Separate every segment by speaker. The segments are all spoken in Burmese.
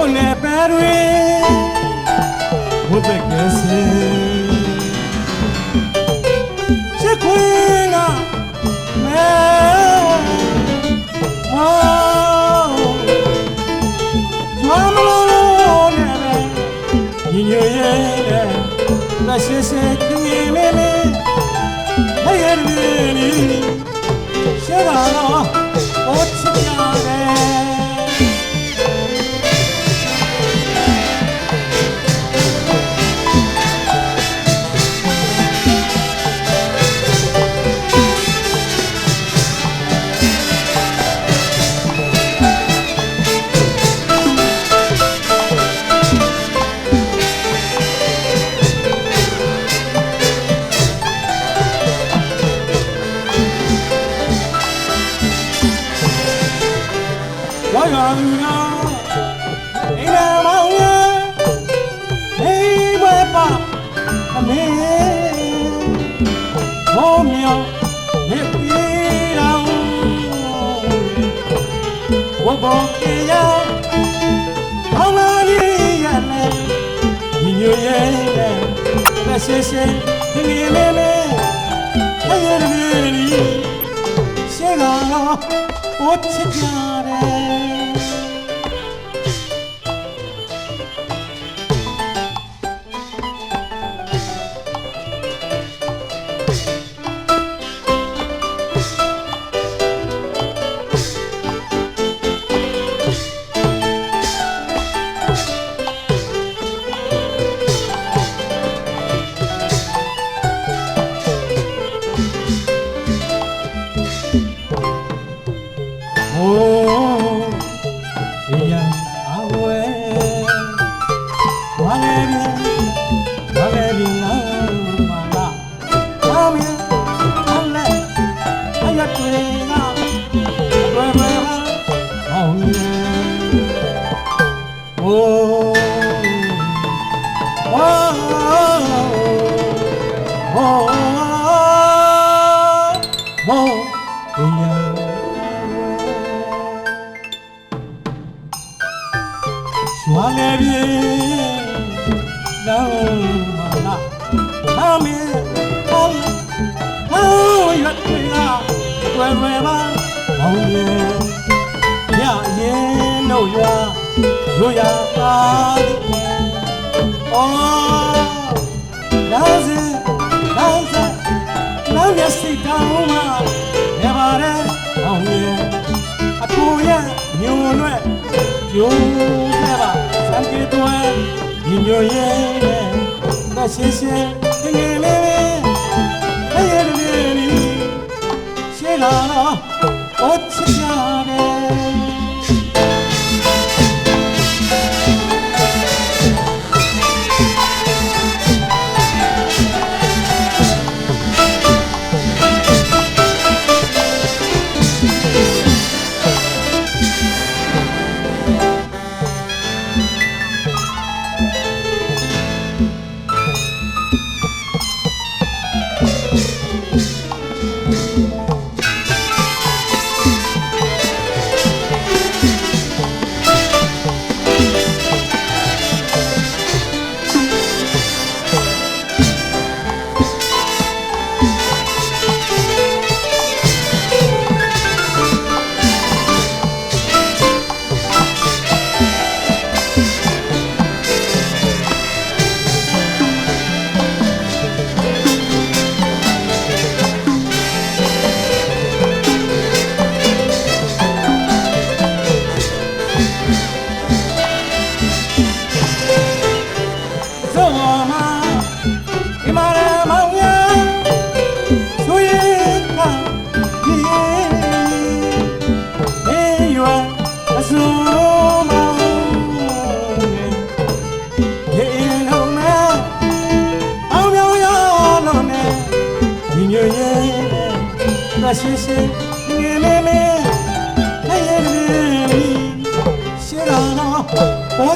Speaker 1: တို့နဲ့ပဲတွေဘုဒ္ဓကဲစေချစ်ခွေးကမဲဟောကျွမ်းမလို့နဲ့ပဲညီ ဘောမြောင်မြစ်ပြေတော်ဝဘောကေယဘောင်းလာကြီးရလဲညီညွတ်ရဲ့လက်ရှိရှိဒီငယ်လေးလေးအဲ့ရတဲ့လေးရှေ့ကတော့ဘိုးချစ်ကြ ရွာလေပြေလောင်းမလာအမေဟောဟောရတ်ပြေလာတွယ်တွယ်ပါဘောင်းပြေညရင်တို့ရွာရွာပါအော်လာစေလာစေလောင်းရစိတ်တောင်းမှာရပါတယ်ဘောင်းပြေအကူရဲ့ညွန်ရွက်ကျိုးနဲ့ပါစံပြေတွဲ ညီညွတ်ရဲ့လက်ရှိရှိငယ်ငယ်လေးလေးဟဲ့ရဲ့လေးလေးရှေ့လာတော့အော်ချစ်ရ Thank you. ဘော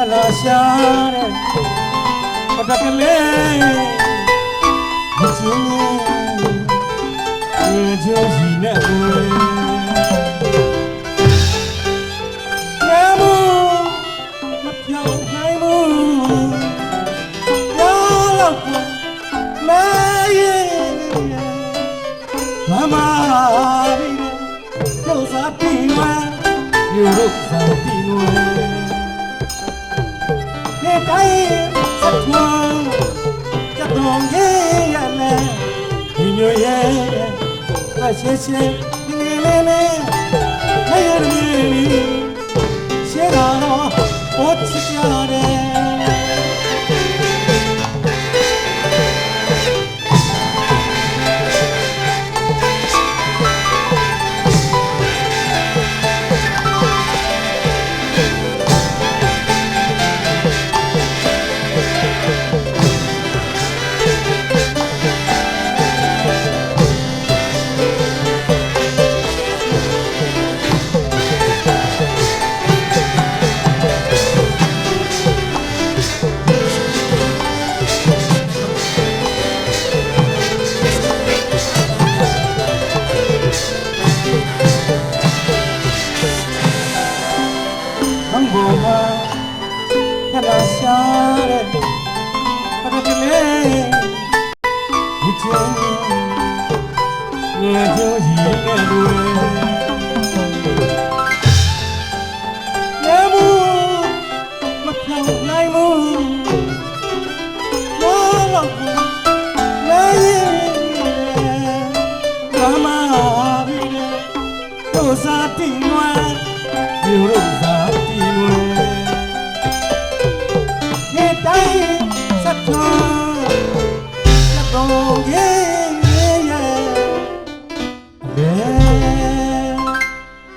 Speaker 1: တလာရှာတဲ့ပတကလေးမချင်ဘူးကြိုးစီနဲ့ဝင်ရမို့မပြောင်းနိုင်ဘူးရောလောက်ကိုမရဲ့မမရီတို့စားပြီးမှယူရုပ်ဆောင်ပြီးနွ စက်ထွန်းကြတော့ရဲ့ရလဲဒီမျိုးရဲ့အရှင်းရှင်းဒီလေးလေးလေးရမီရှေ့တော့ဘုတ်ချရတယ်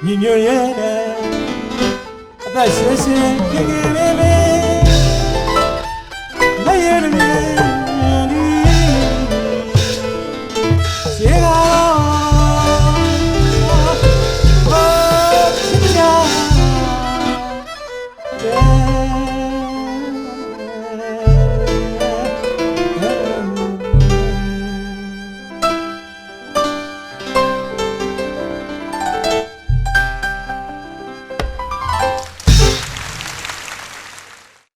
Speaker 1: ညီညွတ်ရဲ့အသက်ရှင်ရှင်ခင်ခင်လေးလေးလက်ရည်